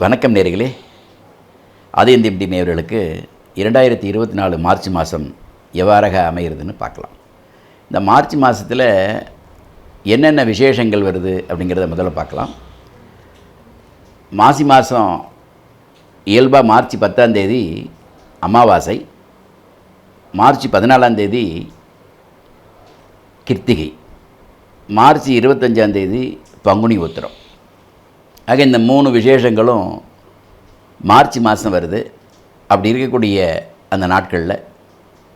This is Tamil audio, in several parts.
வணக்கம் நேர்களே. அதேந்தி எப்படி நேர்களுக்கு இரண்டாயிரத்தி இருபத்தி நாலு மார்ச் மாதம் எவ்வாறாக அமைகிறதுன்னு பார்க்கலாம். இந்த மார்ச் மாதத்தில் என்னென்ன விசேஷங்கள் வருது அப்படிங்கிறத முதல்ல பார்க்கலாம். மாசி மாதம் இயல்பாக மார்ச் பத்தாம் தேதி அமாவாசை மார்ச் பதினாலாம் தேதி கிருத்திகை மார்ச் இருபத்தஞ்சாந்தேதி பங்குனி உத்திரம். ஆக இந்த மூணு விசேஷங்களும் மார்ச் மாதம் வருது. அப்படி இருக்கக்கூடிய அந்த நாட்களில்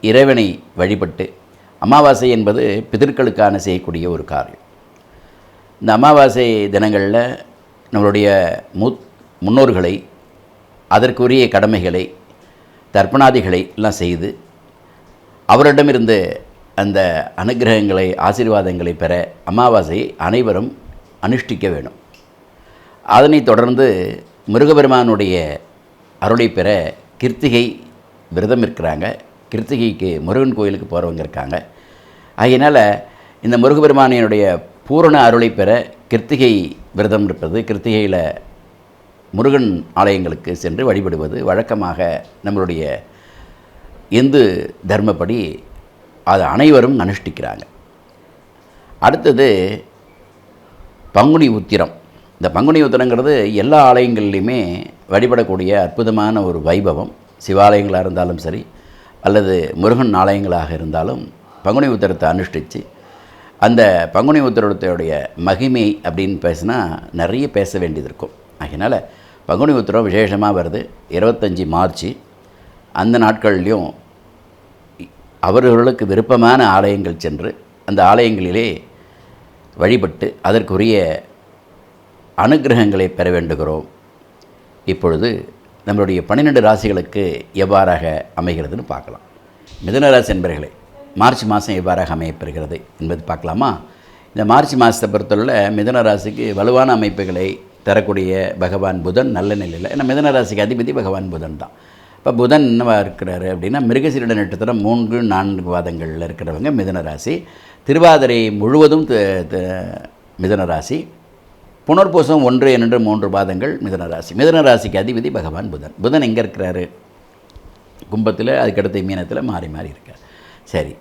இறைவனை வழிபட்டு அமாவாசை என்பது பிதர்களுக்கான செய்யக்கூடிய ஒரு காரியம். இந்த அமாவாசை தினங்களில் நம்மளுடைய முத் முன்னோர்களை அதற்குரிய கடமைகளை தர்ப்பணாதிகளை எல்லாம் செய்து அவரிடமிருந்து அந்த அனுகிரகங்களை ஆசீர்வாதங்களை பெற அமாவாசையை அனைவரும் அனுஷ்டிக்க வேணும். அதனைத் தொடர்ந்து முருகபெருமானுடைய அருளை பெற கிருத்திகை விரதம் இருக்கிறாங்க. கிருத்திகைக்கு முருகன் கோயிலுக்கு போகிறவங்க இருக்காங்க. ஆகையினால் இந்த முருகபெருமானினுடைய பூரண அருளை பெற கிருத்திகை விரதம் இருப்பது கிருத்திகையில் முருகன் ஆலயங்களுக்கு சென்று வழிபடுவது வழக்கமாக நம்மளுடைய இந்து தர்மப்படி அது அனைவரும் அனுஷ்டிக்கிறாங்க. அடுத்தது பங்குனி உத்திரம். இந்த பங்குனி உத்திரங்கிறது எல்லா ஆலயங்கள்லையுமே வழிபடக்கூடிய அற்புதமான ஒரு வைபவம். சிவாலயங்களாக இருந்தாலும் சரி அல்லது முருகன் ஆலயங்களாக இருந்தாலும் பங்குனி உத்திரத்தை அனுஷ்டித்து அந்த பங்குனி உத்திரத்தோடைய மகிமை அப்படின்னு பேசினா நிறைய பேச வேண்டியது இருக்கும். அதனால் பங்குனி உத்திரம் விசேஷமாக வருது. இருபத்தஞ்சி மார்ச் அந்த நாட்கள்லேயும் அவர்களுக்கு விருப்பமான ஆலயங்கள் சென்று அந்த ஆலயங்களிலே வழிபட்டு அதற்குரிய அனுகிரகங்களை பெற வேண்டுகிறோம். இப்பொழுது நம்மளுடைய பன்னிரெண்டு ராசிகளுக்கு எவ்வாறாக அமைகிறதுன்னு பார்க்கலாம். மிதனராசி என்பர்களே மார்ச் மாதம் எவ்வாறாக அமையப்பெறுகிறது என்பது பார்க்கலாமா? இந்த மார்ச் மாதத்தை பொறுத்தவரை மிதனராசிக்கு வலுவான அமைப்புகளை தரக்கூடிய பகவான் புதன் நல்ல நிலையில் ஏன்னா மிதுன ராசிக்கு அதிபதி பகவான் புதன் தான். இப்போ புதன் என்னவா இருக்கிறாரு அப்படின்னா மிருகசீரட நட்சத்திரம் மூன்று நான்கு வாதங்களில் இருக்கிறவங்க மிதனராசி திருவாதிரை முழுவதும் த- த- ராசி. புனர்பூசம் ஒன்று இரண்டு மூன்று பாதங்கள் மிதனராசி. ராசி ராசிக்கு அதிபதி பகவான் புதன். புதன் எங்கே இருக்கிறாரு? கும்பத்தில் அதுக்கடுத்து மீனத்தில் மாறி மாறி இருக்கார். சரி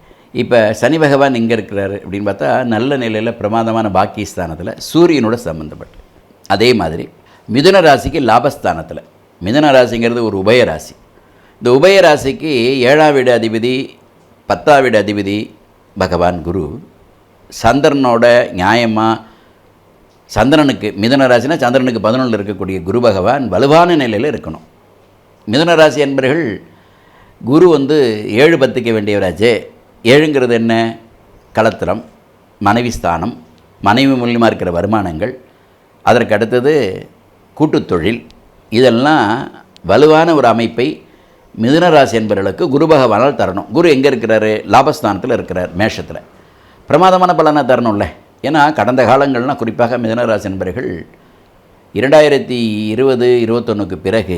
இப்போ சனி பகவான் எங்கே இருக்கிறாரு அப்படின்னு பார்த்தா நல்ல நிலையில் பிரமாதமான பாக்கியஸ்தானத்தில் சூரியனோட சம்மந்தப்பட்டு அதே மாதிரி மிதுன ராசிக்கு லாபஸ்தானத்தில். மிதுன ராசிங்கிறது ஒரு உபய ராசி இந்த உபய ராசிக்கு ஏழாம் வீடு அதிபதி பத்தாம் வீடு அதிபதி பகவான் குரு. சந்திரனோட நியாயமாக சந்திரனுக்கு மிதன ராசினா சந்திரனுக்கு பதினொன்றில் இருக்கக்கூடிய குரு பகவான் வலுவான நிலையில் இருக்கணும். மிதன ராசி என்பர்கள் குரு வந்து ஏழு பத்துக்க வேண்டியவராச்சே. ஏழுங்கிறது என்ன? களத்திரம் மனைவி ஸ்தானம் மனைவி மூலியமாக இருக்கிற வருமானங்கள் அதற்கு அடுத்தது கூட்டுத்தொழில் இதெல்லாம் வலுவான ஒரு அமைப்பை மிதுன ராசி என்பவர்களுக்கு குரு பகவானால் தரணும். குரு எங்கே இருக்கிறாரு? லாபஸ்தானத்தில் இருக்கிறார் மேஷத்தில். பிரமாதமான பலனை தரணும்ல. ஏன்னா கடந்த காலங்கள்லாம் குறிப்பாக மிதனராசி நண்பர்கள் இரண்டாயிரத்தி இருபது இருபத்தொன்னுக்கு பிறகு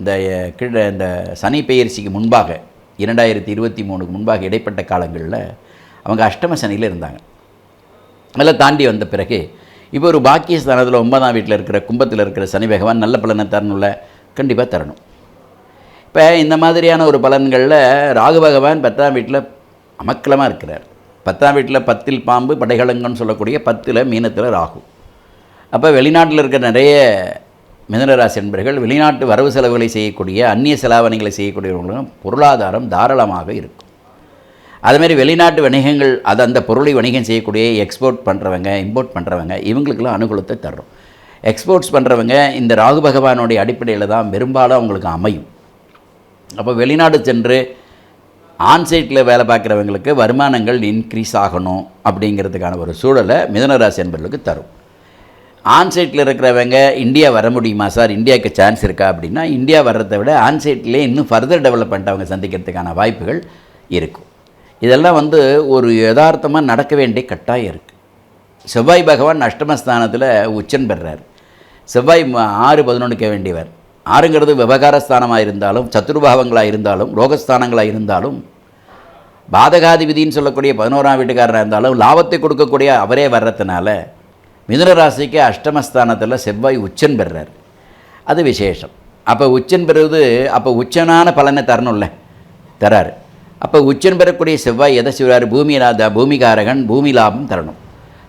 இந்த அஹ், கிழ இந்த சனி பெயர்ச்சிக்கு முன்பாக இரண்டாயிரத்தி இருபத்தி மூணுக்கு முன்பாக இடைப்பட்ட காலங்களில் அவங்க அஷ்டம சனியில் இருந்தாங்க. அதெல்லாம் தாண்டி வந்த பிறகு இப்போ ஒரு பாக்கியஸ்தானத்தில் ஒன்பதாம் வீட்டில் இருக்கிற கும்பத்தில் இருக்கிற சனி பகவான் நல்ல பலனை தரணும்ல கண்டிப்பாக தரணும். இப்போ இந்த மாதிரியான ஒரு பலன்களில் ராகு பகவான் பத்தாம் வீட்டில் அமக்கலமாக இருக்கிறார். பத்தாம் வீட்டில் பத்தில் பாம்பு படைகளங்கன்னு சொல்லக்கூடிய பத்தில் மீனத்தில் ராகு. அப்போ வெளிநாட்டில் இருக்கிற நிறைய மிதனராசி என்பர்கள் வெளிநாட்டு வரவு செலவுகளை செய்யக்கூடிய அந்நிய செலாவணிகளை செய்யக்கூடியவர்களும் பொருளாதாரம் தாராளமாக இருக்கும். அதுமாரி வெளிநாட்டு வணிகங்கள் அது அந்த பொருளை வணிகம் செய்யக்கூடிய எக்ஸ்போர்ட் பண்ணுறவங்க இம்போர்ட் பண்ணுறவங்க இவங்களுக்கெல்லாம் அனுகூலத்தை தர்றோம். எக்ஸ்போர்ட்ஸ் பண்ணுறவங்க இந்த ராகு பகவானுடைய அடிப்படையில் தான் பெரும்பாலும் அவங்களுக்கு அமையும். அப்போ வெளிநாடு சென்று ஆன்சைட்டில் வேலை பார்க்குறவங்களுக்கு வருமானங்கள் இன்க்ரீஸ் ஆகணும் அப்படிங்கிறதுக்கான ஒரு சூழலை மிதனராசி என்பவர்களுக்கு தரும். ஆன்சைட்டில் இருக்கிறவங்க இந்தியா வர முடியுமா சார்? இந்தியாவுக்கு சான்ஸ் இருக்கா? அப்படின்னா இந்தியா வர்றதை விட ஆன்சைட்லேயே இன்னும் ஃபர்தர் டெவலப்மெண்ட் அவங்க சந்திக்கிறதுக்கான வாய்ப்புகள் இருக்கும். இதெல்லாம் வந்து ஒரு யதார்த்தமாக நடக்க வேண்டிய கட்டாயம் இருக்குது செவ்வாய் பகவான் அஷ்டமஸ்தானத்தில் உச்சன் பெறுறார் செவ்வாய் ஆறு பதினொன்றுக்க வேண்டியவர். ஆறுங்கிறது விவகாரஸ்தானமாக இருந்தாலும் சத்துருபாவங்களாக இருந்தாலும் ரோகஸ்தானங்களாக இருந்தாலும் பாதகாதி விதின்னு சொல்லக்கூடிய பதினோராம் வீட்டுக்காரராக இருந்தாலும் லாபத்தை கொடுக்கக்கூடிய அவரே வர்றதுனால மிதுன ராசிக்கு அஷ்டமஸ்தானத்தில் செவ்வாய் உச்சன் பெறுறார் அது விசேஷம். அப்போ உச்சன் பெறுவது அப்போ உச்சனான பலனை தரணும்ல தராரு. அப்போ உச்சன் பெறக்கூடிய செவ்வாய் எதை செய்வார்? பூமி பூமிகாரகன் பூமி லாபம் தரணும்.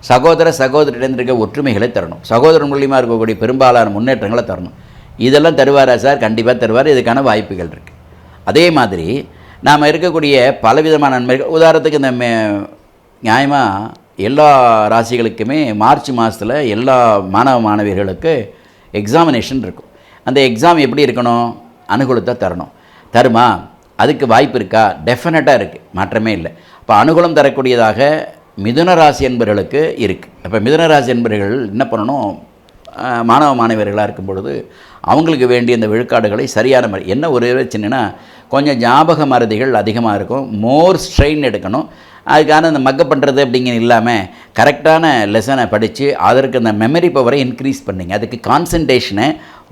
சகோதர சகோதரிடம் இருக்க ஒற்றுமைகளை தரணும். சகோதரன் மூலியமாக இருக்கக்கூடிய பெரும்பாலான முன்னேற்றங்களை தரணும். இதெல்லாம் தருவாரா சார்? கண்டிப்பாக தருவார். இதுக்கான வாய்ப்புகள் இருக்குது அதே மாதிரி நாம் இருக்கக்கூடிய பலவிதமான நன்மைகள் உதாரணத்துக்கு இந்த மே- நியாயமாக எல்லா ராசிகளுக்குமே மார்ச் மாதத்தில் எல்லா மாணவ மாணவியர்களுக்கு எக்ஸாமினேஷன் இருக்கும். அந்த எக்ஸாம் எப்படி இருக்கணும்? அனுகூலத்தை தரணும். தருமா? அதுக்கு வாய்ப்பு இருக்கா? டெஃபினட்டாக இருக்குது மாற்றமே இல்லை. அப்போ அனுகூலம் தரக்கூடியதாக மிதுன ராசி என்பவர்களுக்கு இருக்குது அப்போ மிதுன ராசி என்பவர்கள் என்ன பண்ணணும்? மாணவ மாணவியர்களாக இருக்கும் பொழுது அவங்களுக்கு வேண்டிய இந்த விழுக்காடுகளை சரியான முறை என்ன ஒரு சின்னனா கொஞ்சம் ஞாபக மருதிகள் அதிகமாக இருக்கும். மோர் ஸ்ட்ரெயின் எடுக்கணும். அதுக்கான இந்த மக்க பண்ணுறது அப்படிங்கிற இல்லாமல் கரெக்டான லெசனை படித்து அதற்கு அந்த மெமரி பவரை இன்க்ரீஸ் பண்ணுங்க. அதுக்கு கான்சன்ட்ரேஷனை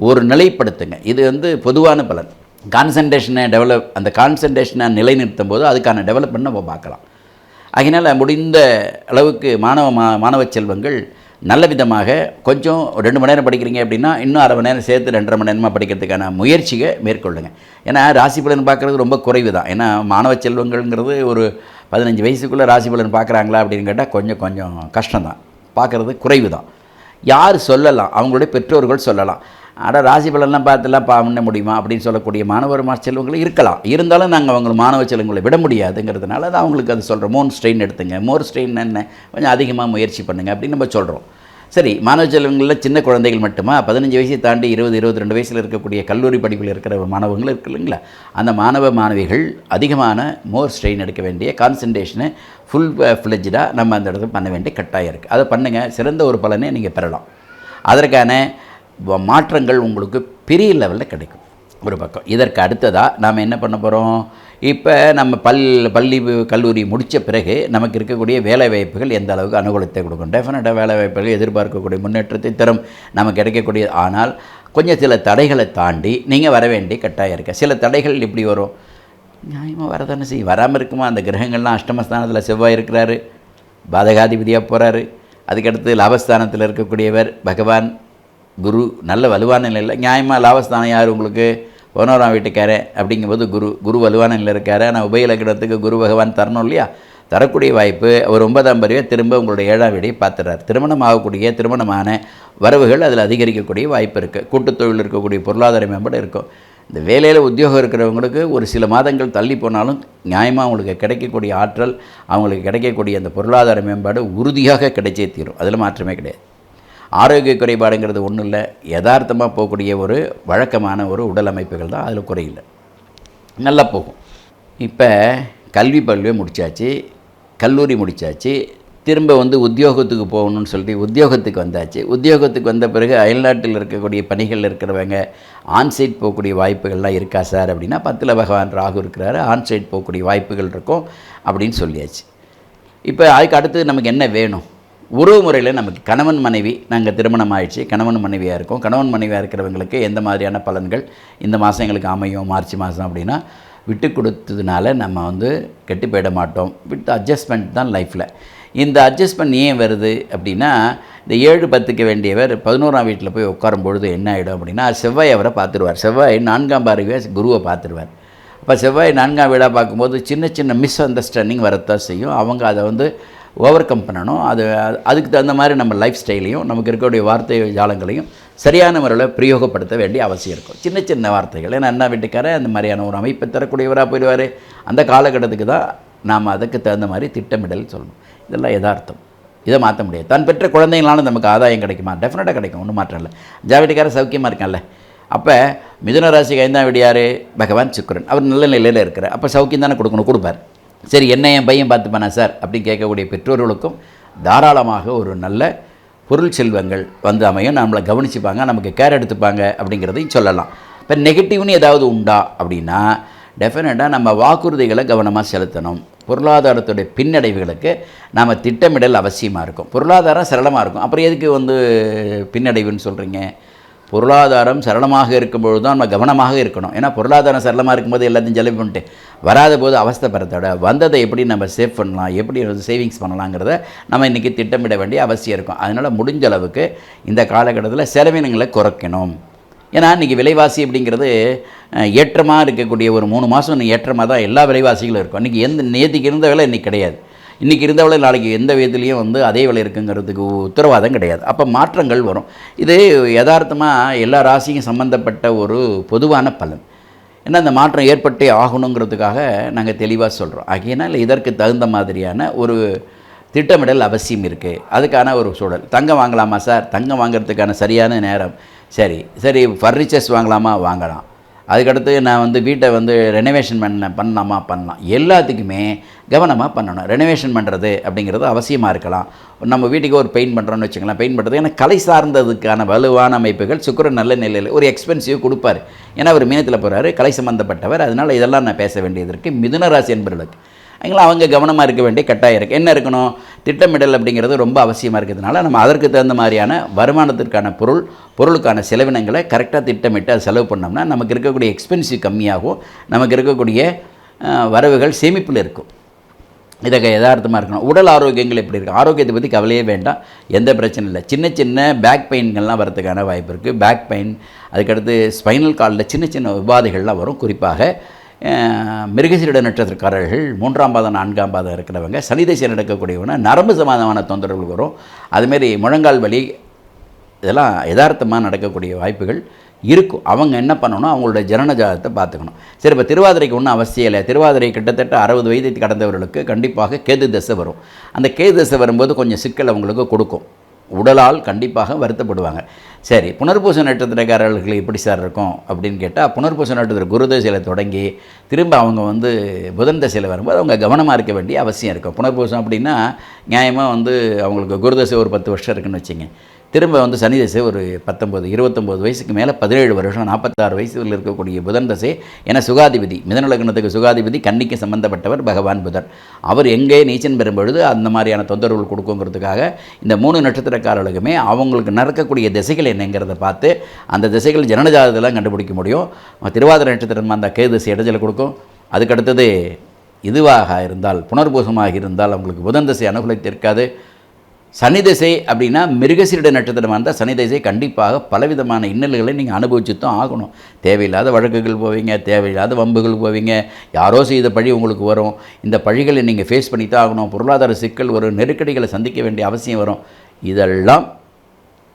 ஒரு நிலைப்படுத்துங்க. இது வந்து பொதுவான பலன். கான்சன்ட்ரேஷனை டெவலப் அந்த கான்சன்ட்ரேஷனை நிலைநிறுத்தும் போது அதுக்கான டெவலப்மெண்ட் நம்ம பார்க்கலாம். அதனால் முடிந்த அளவுக்கு மாணவ மா மாணவ செல்வங்கள் நல்ல விதமாக கொஞ்சம் ரெண்டு மணி நேரம் படிக்கிறீங்க அப்படின்னா இன்னும் அரை மணி நேரம் சேர்த்து ரெண்டரை மணி நேரமாக படிக்கிறதுக்கான முயற்சியை மேற்கொள்ளுங்க. ஏன்னா ராசி பலன் பார்க்குறது ரொம்ப குறைவு தான். ஏன்னா மாணவ செல்வங்கள்ங்கிறது ஒரு பதினஞ்சு வயசுக்குள்ளே ராசி பலன் பார்க்குறாங்களா அப்படின்னு கேட்டால் கொஞ்சம் கொஞ்சம் கஷ்டம் தான் பார்க்குறது குறைவு தான். யார் சொல்லலாம்? அவங்களுடைய பெற்றோர்கள் சொல்லலாம். அட ராசி பலன்லாம் பார்த்துலாம் பா பண்ண முடியுமா? அப்படின்னு சொல்லக்கூடிய மாணவர் மா செல்வங்கள் இருக்கலாம். இருந்தாலும் நாங்கள் அவங்க மாணவ செல்வங்களை விட முடியாதுங்கிறதுனால அது அவங்களுக்கு அது சொல்கிறோம் மோன் ஸ்ட்ரெயின் எடுத்துங்க. மோர் ஸ்ட்ரெயின் என்ன? கொஞ்சம் அதிகமாக முயற்சி பண்ணுங்கள் அப்படின்னு நம்ம சொல்கிறோம் சரி மாணவ செல்வங்களில் சின்ன குழந்தைகள் மட்டுமா? பதினஞ்சு வயசை தாண்டி இருபது இருபத்தி ரெண்டு வயசில் இருக்கக்கூடிய கல்லூரி படிப்பில் இருக்கிற மாணவங்களும் இருக்கு இல்லைங்களா? அந்த மாணவ மாணவிகள் அதிகமான மோர் ஸ்ட்ரெயின் எடுக்க வேண்டிய கான்சன்ட்ரேஷனை ஃபுல் ஃப்ளெஜ்டாக நம்ம அந்த இடத்துல பண்ண வேண்டிய கட்டாயம் இருக்குது அதை பண்ணுங்கள் சிறந்த ஒரு பலனை நீங்கள் பெறலாம். அதற்கான மாற்றங்கள் உங்களுக்கு பெரிய லெவலில் கிடைக்கும். ஒரு பக்கம். இதற்கு அடுத்ததாக நாம் என்ன பண்ண போகிறோம் இப்போ நம்ம பல் பள்ளி கல்லூரி முடித்த பிறகு நமக்கு இருக்கக்கூடிய வேலைவாய்ப்புகள் எந்த அளவுக்கு அனுகூலத்தை கொடுக்கும்? டெஃபினட்டாக வேலை வாய்ப்புகள் எதிர்பார்க்கக்கூடிய முன்னேற்றத்தை தரும். நமக்கு கிடைக்கக்கூடிய ஆனால் கொஞ்சம் சில தடைகளை தாண்டி நீங்கள் வர வேண்டிய கட்டாயம் இருக்குது சில தடைகள் இப்படி வரும். நியாயமாக வரதானே செய்யும். வராமல் இருக்குமா? அந்த கிரகங்கள்லாம் அஷ்டமஸ்தானத்தில் செவ்வாய் இருக்கிறாரு. பாதகாதிபதியாக போகிறாரு அதுக்கடுத்து லாபஸ்தானத்தில் இருக்கக்கூடியவர் பகவான் குரு நல்ல வலுவான நிலையில் நியாயமாக லாபஸ்தானம் யார் உங்களுக்கு? பதினோராம் வீட்டுக்காரன் அப்படிங்கும்போது குரு குரு வலுவான நிலையில் இருக்காரு. ஆனால் உபயலக்கணத்துக்கு குரு பகவான் தரணும் இல்லையா? தரக்கூடிய வாய்ப்பு அவர் ஒன்பதாம் பருவே திரும்ப உங்களுடைய ஏழாம் வீடையை பார்த்துறாரு. திருமணம் ஆகக்கூடிய திருமணமான வரவுகள் அதில் அதிகரிக்கக்கூடிய வாய்ப்பு இருக்குது கூட்டுத் தொழில் இருக்கக்கூடிய பொருளாதார மேம்பாடு இருக்கும். இந்த வேலையில் உத்தியோகம் இருக்கிறவங்களுக்கு ஒரு சில மாதங்கள் தள்ளி போனாலும் நியாயமாக அவங்களுக்கு கிடைக்கக்கூடிய ஆற்றல் அவங்களுக்கு கிடைக்கக்கூடிய அந்த பொருளாதார மேம்பாடு உறுதியாக கிடைச்சே தீரும். அதில் மாற்றமே கிடையாது. ஆரோக்கிய குறைபாடுங்கிறது ஒன்றும் இல்லை. யதார்த்தமாக போகக்கூடிய ஒரு வழக்கமான ஒரு உடல் அமைப்புகள் தான் அதில் குறையில்லை நல்லா போகும். இப்போ கல்வி பல்வே முடித்தாச்சு கல்லூரி முடித்தாச்சு திரும்ப வந்து உத்தியோகத்துக்கு போகணும்னு சொல்லிட்டு உத்தியோகத்துக்கு வந்தாச்சு. உத்தியோகத்துக்கு வந்த பிறகு அயல்நாட்டில் இருக்கக்கூடிய பணிகள் இருக்கிறவங்க ஆன்சைட் போகக்கூடிய வாய்ப்புகள்லாம் இருக்கா சார் அப்படின்னா பத்தில் பகவான் ராகு இருக்கிறாரு ஆன்சைட் போகக்கூடிய வாய்ப்புகள் இருக்கும் அப்படின்னு சொல்லியாச்சு. இப்போ அதுக்கு அடுத்து நமக்கு என்ன வேணும்? உறவு முறையில் நமக்கு கணவன் மனைவி நாங்கள் திருமணம் ஆயிடுச்சு கணவன் மனைவியாக இருக்கோம். கணவன் மனைவியாக இருக்கிறவங்களுக்கு எந்த மாதிரியான பலன்கள் இந்த மாதம் எங்களுக்கு அமையும் மார்ச் மாதம் அப்படின்னா விட்டு கொடுத்ததுனால நம்ம வந்து கெட்டு போயிட மாட்டோம். விட்டு அட்ஜஸ்ட்மெண்ட் தான் லைஃப்பில் இந்த அட்ஜஸ்ட்மெண்ட் ஏன் வருது அப்படின்னா இந்த ஏழு பத்துக்கு வேண்டியவர் பதினோராம் வீட்டில் போய் உட்காரும் பொழுது என்ன ஆகிடும் அப்படின்னா செவ்வாய் அவரை பார்த்துருவார். செவ்வாய் நான்காம் பார்வையாக குருவை பார்த்துருவார். அப்போ செவ்வாய் நான்காம் வீடாக பார்க்கும்போது சின்ன சின்ன மிஸ் அண்டர்ஸ்டாண்டிங் வரத்தான் செய்யும். அவங்க அதை வந்து ஓவர் கம் பண்ணணும். அது அது- அதுக்கு தகுந்த மாதிரி நம்ம லைஃப் ஸ்டைலையும் நமக்கு இருக்கக்கூடிய வார்த்தை ஜாலங்களையும் சரியான முறையில் பிரயோகப்படுத்த வேண்டிய அவசியம் இருக்கும். சின்ன சின்ன வார்த்தைகள். ஏன்னா அண்ணா வீட்டுக்காரர் அந்த மாதிரியான ஒரு அமைப்பை தரக்கூடியவராக போயிடுவார். அந்த காலகட்டத்துக்கு தான் நாம் அதுக்கு தகுந்த மாதிரி திட்டமிடல் சொல்லணும். இதெல்லாம் யதார்த்தம். இதை மாற்ற முடியாது. தான் பெற்ற குழந்தைங்களாலும் நமக்கு ஆதாயம் கிடைக்குமா? டெஃபினட்டாக கிடைக்கும். ஒன்றும் மாற்றம் இல்லை. ஜாவீட்டுக்காரர் சௌக்கியமாக இருக்கான்ல. அப்போ மிதுன ராசிக்கு ஐந்தாம் விடியார் பகவான் சுக்கிரன். அவர் நல்ல நிலையில் இருக்கிறார். அப்போ சௌக்கியம் தானே கொடுக்கணும்? கொடுப்பார். சரி என்ன என் பையன் பார்த்துப்பானா சார்? அப்படின்னு கேட்கக்கூடிய பெற்றோர்களுக்கும் தாராளமாக ஒரு நல்ல பொருள் செல்வங்கள் வந்து அமையும். நம்மளை கவனிச்சுப்பாங்க நமக்கு கேர் எடுத்துப்பாங்க அப்படிங்கிறதையும் சொல்லலாம். இப்போ நெகட்டிவ்னு ஏதாவது உண்டா அப்படின்னா டெஃபினட்டாக நம்ம வாக்குறுதிகளை கவனமாக செலுத்தணும். பொருளாதாரத்துடைய பின்னடைவுகளுக்கு நாம் திட்டமிடல் அவசியமாக இருக்கும். பொருளாதாரம் சரளமாக இருக்கும். அப்புறம் எதுக்கு வந்து பின்னடைவுன்னு சொல்கிறீங்க பொருளாதாரம் சரளமாக இருக்கும்பொழுது தான் நம்ம கவனமாக இருக்கணும். ஏன்னா பொருளாதாரம் சரளமாக இருக்கும்போது எல்லாத்தையும் செலவு பண்ணிட்டு வராத போது அவஸ்தைப்படுறதோட வந்ததை எப்படி நம்ம சேவ் பண்ணலாம் எப்படி சேவிங்ஸ் பண்ணலாங்கிறத நம்ம இன்றைக்கி திட்டமிட வேண்டிய அவசியம் இருக்கும். அதனால் முடிஞ்ச அளவுக்கு இந்த காலகட்டத்தில் செலவினங்களை குறைக்கணும். ஏன்னா இன்றைக்கி விலைவாசி அப்படிங்கிறது ஏற்றமாக இருக்கக்கூடிய ஒரு மூணு மாதம் ஏற்றமாக தான் எல்லா விலைவாசிகளும் இருக்கும். இன்றைக்கி எந்த நேற்றுக்கு இருந்த விலை இன்றைக்கி கிடையாது. இன்றைக்கி இருந்த விலை நாளைக்கு எந்த விதத்துலேயும் வந்து அதே விலை இருக்குங்கிறதுக்கு உத்தரவாதம் கிடையாது. அப்போ மாற்றங்கள் வரும். இது யதார்த்தமாக எல்லா ராசியும் சம்மந்தப்பட்ட ஒரு பொதுவான பலன். ஏன்னா அந்த மாற்றம் ஏற்பட்டே ஆகணுங்கிறதுக்காக நாங்கள் தெளிவாக சொல்கிறோம் ஆகையினால் இதற்கு தகுந்த மாதிரியான ஒரு திட்டமிடல் அவசியம் இருக்குது அதுக்கான ஒரு சூழல். தங்கம் வாங்கலாமா சார்? தங்கம் வாங்கிறதுக்கான சரியான நேரம். சரி. சரி ஃபர்னிச்சர்ஸ் வாங்கலாமா? வாங்கலாம். அதுக்கடுத்து நான் வந்து வீட்டை வந்து ரெனோவேஷன் பண்ண பண்ணலாமா? பண்ணலாம். எல்லாத்துக்குமே கவனமாக பண்ணணும். ரெனோவேஷன் பண்ணுறது அப்படிங்கிறது அவசியமாக இருக்கலாம். நம்ம வீட்டுக்கு ஒரு பெயிண்ட் பண்ணுறோன்னு வச்சுக்கலாம் பெயிண்ட் பண்ணுறது ஏன்னா கலை சார்ந்ததுக்கான வலுவான அமைப்புகள் சுக்கரன் நல்ல நிலையில் ஒரு எக்ஸ்பென்சிவ் கொடுப்பார். ஏன்னா அவர் மீனத்தில் போகிறாரு கலை சம்மந்தப்பட்டவர் அதனால் இதெல்லாம் நான் பேச வேண்டியது இருக்குது மிதுனராசி என்பவர்களுக்கு அதனால் அவங்க கவனமாக இருக்க வேண்டிய கட்டாயம் இருக்குது என்ன இருக்கணும்? திட்டமிடல் அப்படிங்கிறது ரொம்ப அவசியமாக இருக்கிறதுனால நம்ம அதற்கு தகுந்த மாதிரியான வருமானத்திற்கான பொருள் பொருளுக்கான செலவினங்களை கரெக்டாக திட்டமிட்டு அதை செலவு பண்ணோம்னா நமக்கு இருக்கக்கூடிய எக்ஸ்பென்சிவ் கம்மியாகும். நமக்கு இருக்கக்கூடிய வரவுகள் சேமிப்பில் இருக்கும். இதை யதார்த்தமாக இருக்கணும். உடல் ஆரோக்கியங்கள் எப்படி இருக்குது ஆரோக்கியத்தை பற்றி கவலையே வேண்டாம். எந்த பிரச்சனை இல்லை. சின்ன சின்ன பேக் பெயின்கள்லாம் வரதுக்கான வாய்ப்பு இருக்குது பேக் பெயின் அதுக்கடுத்து ஸ்பைனல் காலில் சின்ன சின்ன உபாதைகள்லாம் வரும். குறிப்பாக மிருகசீரிட நட்சத்திரக்காரர்கள் மூன்றாம் பாதம் நான்காம் பாதம் இருக்கிறவங்க சனி திசையில் நரம்பு சம்பந்தமான தொந்தரவுகள் வரும். அதுமாரி முழங்கால் வலி இதெல்லாம் யதார்த்தமாக நடக்கக்கூடிய வாய்ப்புகள் இருக்கும். அவங்க என்ன பண்ணணும் அவங்களோட ஜனன ஜாதகத்தை பார்த்துக்கணும். சரி இப்போ திருவாதிரைக்கு ஒன்றும் அவசியம் இல்லை. திருவாதிரை கிட்டத்தட்ட அறுபது வயதை கடந்தவர்களுக்கு கண்டிப்பாக கேது தசை வரும். அந்த கேது தசை வரும்போது கொஞ்சம் சிக்கல் அவங்களுக்கு கொடுக்கும். உடலால் கண்டிப்பாக வருத்தப்படுவாங்க. சரி புனர்பூச நட்சத்திரக்காரர்களுக்கு எப்படி சார் இருக்கும் அப்படின்னு கேட்டால் புனர்பூச நட்சத்திர குரு தசையில் தொடங்கி திரும்ப அவங்க வந்து புதன் தசையில் வரும்போது அவங்க கவனமாக இருக்க வேண்டிய அவசியம் இருக்கும். புனர்பூசம் அப்படின்னா நியாயமாக வந்து அவங்களுக்கு குருதசை ஒரு பத்து வருஷம் இருக்குன்னு வச்சுங்க திரும்ப வந்து சனி தசை ஒரு பத்தொம்பது இருபத்தொம்போது வயசுக்கு மேலே பதினேழு வருஷம் நாற்பத்தாறு வயசில் இருக்கக்கூடிய புதன் தசை என சுகாதிபதி மிதனலக்னத்துக்கு சுகாதிபதி கன்னிக்கு சம்பந்தப்பட்டவர் பகவான் புதன். அவர் எங்கே நீச்சன் பெறும் பொழுது அந்த மாதிரியான தொந்தரவுகள் கொடுக்குங்கிறதுக்காக இந்த மூணு நட்சத்திரக்காரர்களுக்குமே அவங்களுக்கு நடக்கக்கூடிய திசைகள் என்னங்கிறத பார்த்து அந்த திசைகள் ஜனனஜாதத்தெல்லாம் கண்டுபிடிக்க முடியும். திருவாதிரை நட்சத்திரம் அந்த கே திசை இடைஞ்சல் கொடுக்கும். அதுக்கடுத்தது இதுவாக இருந்தால் புனர்பூசமாக இருந்தால் அவங்களுக்கு புதன் திசை அனுகூலத்திற்காது சனி திசை அப்படின்னா மிருகசீரிட நட்சத்திரமாக இருந்தால் சனி திசை கண்டிப்பாக பலவிதமான இன்னல்களை நீங்கள் அனுபவிச்சு தான் ஆகணும். தேவையில்லாத வழக்குகள் போவீங்க தேவையில்லாத வம்புகள் போவீங்க யாரோ செய்த பழி உங்களுக்கு வரும். இந்த பழிகளை நீங்கள் ஃபேஸ் பண்ணி தான் ஆகணும். பொருளாதார சிக்கல் வரும். நெருக்கடிகளை சந்திக்க வேண்டிய அவசியம் வரும். இதெல்லாம்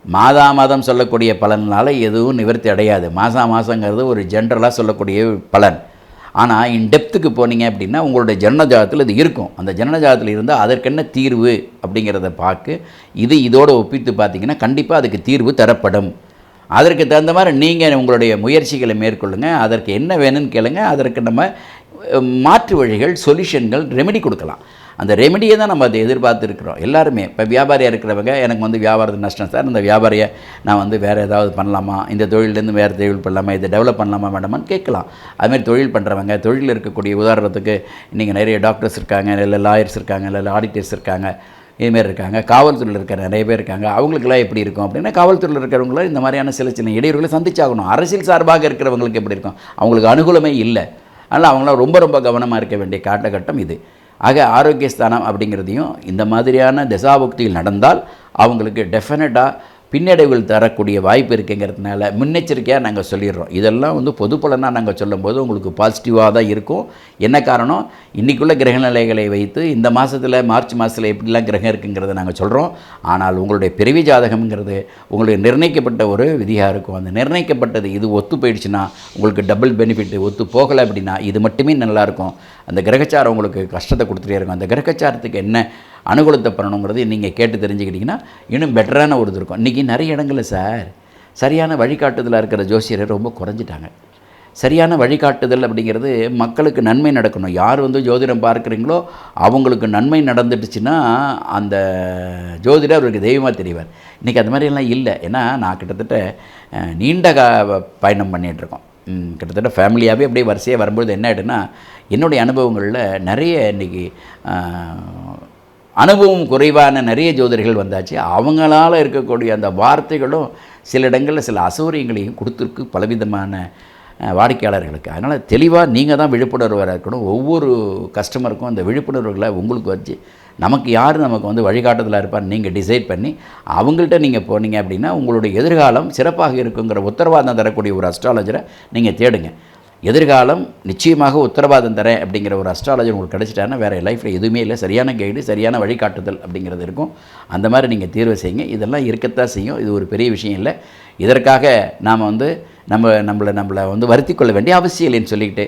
மாதா மாதம் சொல்லக்கூடிய பலனால் எதுவும் நிவர்த்தி அடையாது. மாதம் மாதங்கிறது ஒரு ஜென்ரலாக சொல்லக்கூடிய பலன். ஆனால் இன் டெப்த்துக்கு போனீங்க அப்படின்னா உங்களுடைய ஜனனஜாதத்தில் இது இருக்கும். அந்த ஜனனஜாதத்தில் இருந்தால் அதற்கென்ன தீர்வு அப்படிங்கிறத பார்க்க இது இதோடு ஒப்பிட்டு பார்த்தீங்கன்னா கண்டிப்பாக அதுக்கு தீர்வு தரப்படும். அதற்கு தகுந்த மாதிரி நீங்கள் உங்களுடைய முயற்சிகளை மேற்கொள்ளுங்கள் அதற்கு என்ன வேணும்னு கேளுங்க. அதற்கு நம்ம மாற்று வழிகள் சொல்யூஷன்கள் ரெமெடி கொடுக்கலாம். அந்த ரெமெடியை தான் நம்ம அதை எதிர்பார்த்துருக்குறோம். எல்லாருமே. இப்போ வியாபாரியாக இருக்கிறவங்க எனக்கு வந்து வியாபாரத்து நஷ்டம் சார் இந்த வியாபாரியை நான் வந்து வேறு ஏதாவது பண்ணலாமா? இந்த தொழிலேருந்து வேறு தொழில் பண்ணலாமா? இதை டெவலப் பண்ணலாமா வேண்டாமான்னு கேட்கலாம். அதுமாதிரி தொழில் பண்ணுறவங்க தொழிலில் இருக்கக்கூடிய உதாரணத்துக்கு இன்றைக்கி நிறைய டாக்டர்ஸ் இருக்காங்க இல்லை லாயர்ஸ் இருக்காங்க இல்லை ஆடிட்டர்ஸ் இருக்காங்க இதுமாரி இருக்காங்க. காவல்துறையில் இருக்கிற நிறைய பேர் இருக்காங்க. அவங்களுக்கெல்லாம் எப்படி இருக்கும் அப்படின்னா காவல்துறையில் இருக்கிறவங்களாம் இந்த மாதிரியான சில சின்ன இடையூறுகளை சந்திச்சாகணும். அரசியல் சார்பாக இருக்கிறவங்களுக்கு எப்படி இருக்கும்? அவங்களுக்கு அனுகூலமே இல்லை. அதனால் அவங்களாம் ரொம்ப ரொம்ப கவனமாக இருக்க வேண்டிய காலகட்டம் இது. ஆக ஆரோக்கியஸ்தானம் அப்படிங்கிறதையும் இந்த மாதிரியான தசாபுக்தியில் நடந்தால் அவங்களுக்கு டெஃபினட்டாக பின்னடைவுகள் தரக்கூடிய வாய்ப்பு இருக்குங்கிறதுனால முன்னெச்சரிக்கையாக நாங்கள் சொல்லிடுறோம். இதெல்லாம் வந்து பொது பலனாக நாங்கள் சொல்லும்போது உங்களுக்கு பாசிட்டிவாக தான் இருக்கும். என்ன காரணம்? இன்றைக்குள்ள கிரகநிலைகளை வைத்து இந்த மாதத்தில் மார்ச் மாதத்தில் எப்படிலாம் கிரகம் இருக்குங்கிறத நாங்கள் சொல்கிறோம் ஆனால் உங்களுடைய பிறவி ஜாதகம்ங்கிறது உங்களுக்கு நிர்ணயிக்கப்பட்ட ஒரு விதியாக இருக்கும். அந்த நிர்ணயிக்கப்பட்டது இது ஒத்து போயிடுச்சுன்னா உங்களுக்கு டபுள் பெனிஃபிட் ஒத்து போகலை அப்படின்னா இது மட்டுமே நல்லாயிருக்கும் அந்த கிரகச்சாரம் உங்களுக்கு கஷ்டத்தை கொடுத்துட்டே இருக்கும். அந்த கிரகச்சாரத்துக்கு என்ன அனுகூலத்தை பண்ணணுங்கிறது நீங்கள் கேட்டு தெரிஞ்சுக்கிட்டிங்கன்னா இன்னும் பெட்டரான ஒரு இது இருக்கும். இன்றைக்கி நிறைய இடங்களில் சார் சரியான வழிகாட்டுதலாக இருக்கிற ஜோசியரை ரொம்ப குறைஞ்சிட்டாங்க. சரியான வழிகாட்டுதல் அப்படிங்கிறது மக்களுக்கு நன்மை நடக்கணும். யார் வந்து ஜோதிடம் பார்க்குறீங்களோ அவங்களுக்கு நன்மை நடந்துட்டுச்சுன்னா அந்த ஜோதிடர் அவருக்கு தெய்வமாக தெரிவார். இன்றைக்கி அது மாதிரியெல்லாம் இல்லை. ஏன்னா நான் கிட்டத்தட்ட நீண்ட கா பயணம் பண்ணிகிட்ருக்கோம் கிட்டத்தட்ட ஃபேமிலியாகவே அப்படியே வரிசையாக வரும்பொழுது என்ன ஆகிடுன்னா என்னுடைய அனுபவங்களில் நிறைய இன்றைக்கி அனுபவம் குறைவான நிறைய ஜோதிடர்கள் வந்தாச்சு. அவங்களால இருக்கக்கூடிய அந்த வார்த்தைகளும் சில இடங்களில் சில அசௌரியங்களையும் கொடுத்துருக்கு பலவிதமான வாடிக்கையாளர்களுக்கு. அதனால் தெளிவாக நீங்கள் தான் விழிப்புணர்வாக இருக்கணும். ஒவ்வொரு கஸ்டமருக்கும் அந்த விழிப்புணர்வுகளை உங்களுக்கு வச்சு நமக்கு யார் நமக்கு வந்து வழிகாட்டுதலாக இருப்பார் நீங்கள் டிசைட் பண்ணி அவங்கள்ட்ட நீங்கள் போனீங்க அப்படின்னா உங்களுடைய எதிர்காலம் சிறப்பாக இருக்குங்கிற உத்தரவாதம் தரக்கூடிய ஒரு அஸ்ட்ராலஜரை நீங்கள் தேடுங்க. எதிர்காலம் நிச்சயமாக உத்தரவாதம் தரேன் அப்படிங்கிற ஒரு அஸ்ட்ராலஜர் உங்களுக்கு கிடச்சிட்டாருன்னா வேறு லைஃப்பில் எதுவுமே இல்லை. சரியான கைடு சரியான வழிகாட்டுதல் அப்படிங்கிறது இருக்கும். அந்த மாதிரி நீங்கள் தீர்வு செய்யுங்க. இதெல்லாம் இருக்கத்தான் செய்யும். இது ஒரு பெரிய விஷயம் இல்லை. இதற்காக நாம் வந்து நம்ம நம்மளை நம்மளை வந்து வருத்தி கொள்ள வேண்டிய அவசியம் இல்லைன்னு சொல்லிக்கிட்டு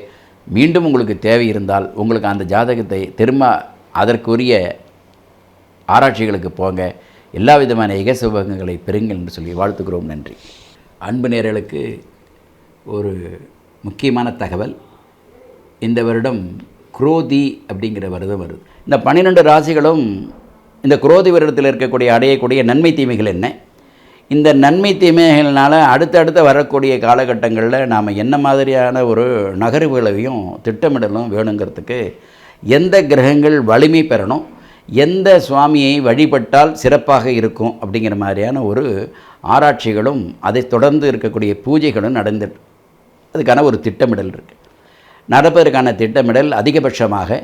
மீண்டும் உங்களுக்கு தேவை இருந்தால் உங்களுக்கு அந்த ஜாதகத்தை திரும்ப அதற்குரிய ஆராய்ச்சிகளுக்கு போங்க. எல்லா விதமான இக சுபகங்களை பெறுங்கள் என்று சொல்லி வாழ்த்துக்கிறோம் நன்றி. அன்பு நேர்களுக்கு ஒரு முக்கியமான தகவல். இந்த வருடம் குரோதி அப்படிங்கிற வருடம் வருது. இந்த பன்னிரெண்டு ராசிகளும் இந்த குரோதி வருடத்தில் இருக்கக்கூடிய அடையக்கூடிய நன்மை தீமைகள் என்ன? இந்த நன்மை தீமைகள்னால் அடுத்தடுத்து வரக்கூடிய காலகட்டங்களில் நாம் என்ன மாதிரியான ஒரு நகர்வுகளையும் திட்டமிடலும் வேணுங்கிறதுக்கு எந்த கிரகங்கள் வலிமை பெறணும் எந்த சுவாமியை வழிபட்டால் சிறப்பாக இருக்கும் அப்படிங்கிற மாதிரியான ஒரு ஆராய்ச்சிகளும் அதை தொடர்ந்து இருக்கக்கூடிய பூஜைகளும் நடந்து அதுக்கான ஒரு திட்டமிடல் இருக்குது நடப்பதற்கான திட்டமிடல் அதிகபட்சமாக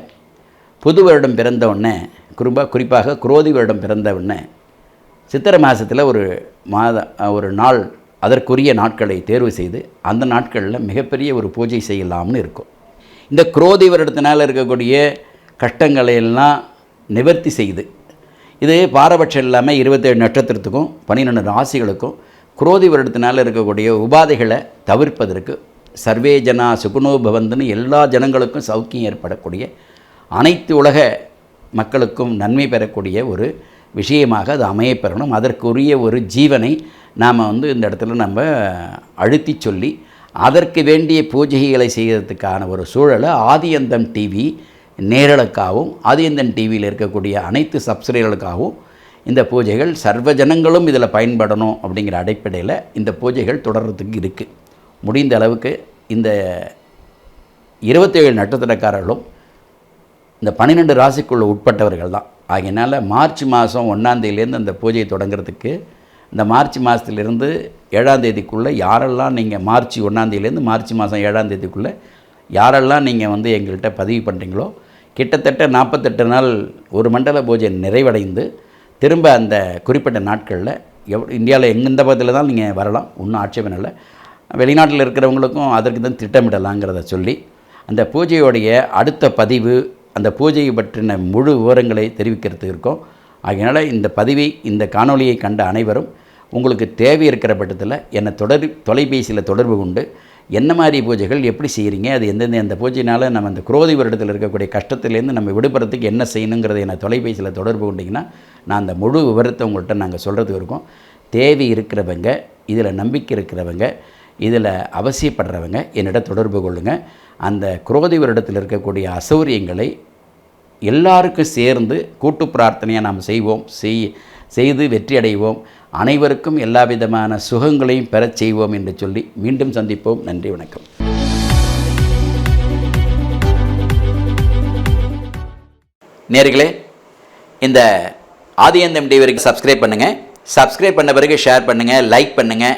புது வருடம் பிறந்த உடனே குறிப்பாக குறிப்பாக குரோதி வருடம் பிறந்த உடனே சித்திரை மாதத்தில் ஒரு மாத ஒரு நாள் அதற்குரிய நாட்களை தேர்வு செய்து அந்த நாட்களில் மிகப்பெரிய ஒரு பூஜை செய்யலாம்னு இருக்கும். இந்த குரோதி வருடத்தினால் இருக்கக்கூடிய கஷ்டங்களை எல்லாம் நிவர்த்தி செய்து இது பாரபட்சம் இல்லாமல் இருபத்தேழு நட்சத்திரத்துக்கும் பன்னிரெண்டு ராசிகளுக்கும் குரோதி வருடத்தினால் இருக்கக்கூடிய உபாதைகளை தவிர்ப்பதற்கு சர்வே ஜனா சுகுணோ பவந்துன்னு எல்லா ஜனங்களுக்கும் சௌக்கியம் ஏற்படக்கூடிய அனைத்து உலக மக்களுக்கும் நன்மை பெறக்கூடிய ஒரு விஷயமாக அது அமையப்பெறணும். அதற்குரிய ஒரு ஜீவனை நாம் வந்து இந்த இடத்துல நம்ம அழுத்தி சொல்லி அதற்கு வேண்டிய பூஜைகளை செய்கிறதுக்கான ஒரு சூழலை ஆதியந்தம் டிவி நேரலுக்காகவும் ஆதியந்தன் டிவியில் இருக்கக்கூடிய அனைத்து சப்ஸ்கிரைபர்களுக்காகவும் இந்த பூஜைகள் சர்வ ஜனங்களும் இதில் பயன்படணும் அப்படிங்கிற அடிப்படையில் இந்த பூஜைகள் தொடர்கிறதுக்கு இருக்குது முடிந்த அளவுக்கு இந்த இருபத்தேழு நட்சத்திரக்காரர்களும் இந்த பன்னிரெண்டு ராசிக்குள்ள உட்பட்டவர்கள் தான். ஆகையினால மார்ச் மாதம் ஒன்றாந்தேதியிலேருந்து அந்த பூஜையை தொடங்குறதுக்கு இந்த மார்ச் மாதத்துலேருந்து ஏழாந்தேதிக்குள்ளே யாரெல்லாம் நீங்கள் மார்ச் ஒன்றாந்தேதியிலேருந்து மார்ச் மாதம் ஏழாந்தேதிக்குள்ளே யாரெல்லாம் நீங்கள் வந்து எங்கள்கிட்ட பதிவு பண்ணுறீங்களோ கிட்டத்தட்ட நாற்பத்தெட்டு நாள் ஒரு மண்டல பூஜை நிறைவடைந்து திரும்ப அந்த குறிப்பிட்ட நாட்களில் எவ் இந்தியாவில் எந்த பகுதியில் தான் நீங்கள் வரலாம் ஒன்றும் ஆட்சேபம் இல்லை. வெளிநாட்டில் இருக்கிறவங்களுக்கும் அதற்கு தான் திட்டமிடலாங்கிறத சொல்லி அந்த பூஜையோடைய அடுத்த பதிவு அந்த பூஜையை பற்றின முழு விவரங்களை தெரிவிக்கிறதுக்கு இருக்கோம். ஆகையினால் இந்த பதிவை இந்த காணொலியை கண்ட அனைவரும் உங்களுக்கு தேவை இருக்கிற பட்சத்தில் என்னை தொடர் தொலைபேசியில் தொடர்பு கொண்டு என்ன மாதிரி பூஜைகள் எப்படி செய்கிறீங்க அது எந்தெந்த அந்த பூஜையினால் நம்ம அந்த குரோதி வருடத்தில் இருக்கக்கூடிய கஷ்டத்துலேருந்து நம்ம விடுபடுறதுக்கு என்ன செய்யணுங்கிறத என்னை தொலைபேசியில் தொடர்பு கொண்டிங்கன்னா நான் அந்த முழு விவரத்தை உங்கள்கிட்ட நாங்கள் சொல்கிறதுக்கு இருக்கோம். தேவை இருக்கிறவங்க இதில் நம்பிக்கை இருக்கிறவங்க இதில் அவசியப்படுறவங்க என்னிடம் தொடர்பு கொள்ளுங்கள் அந்த குரோதி வருடத்தில் இருக்கக்கூடிய அசௌரியங்களை எல்லாருக்கும் சேர்ந்து கூட்டு பிரார்த்தனையாக நாம் செய்வோம். செய் செய்து வெற்றி அடைவோம் அனைவருக்கும் எல்லா விதமான சுகங்களையும் பெறச் செய்வோம் என்று சொல்லி மீண்டும் சந்திப்போம். நன்றி வணக்கம். நேர்களே இந்த ஆதியந்தம் டிவிக்கு சப்ஸ்கிரைப் பண்ணுங்கள் சப்ஸ்கிரைப் பண்ண பிறகு ஷேர் பண்ணுங்கள் லைக் பண்ணுங்கள்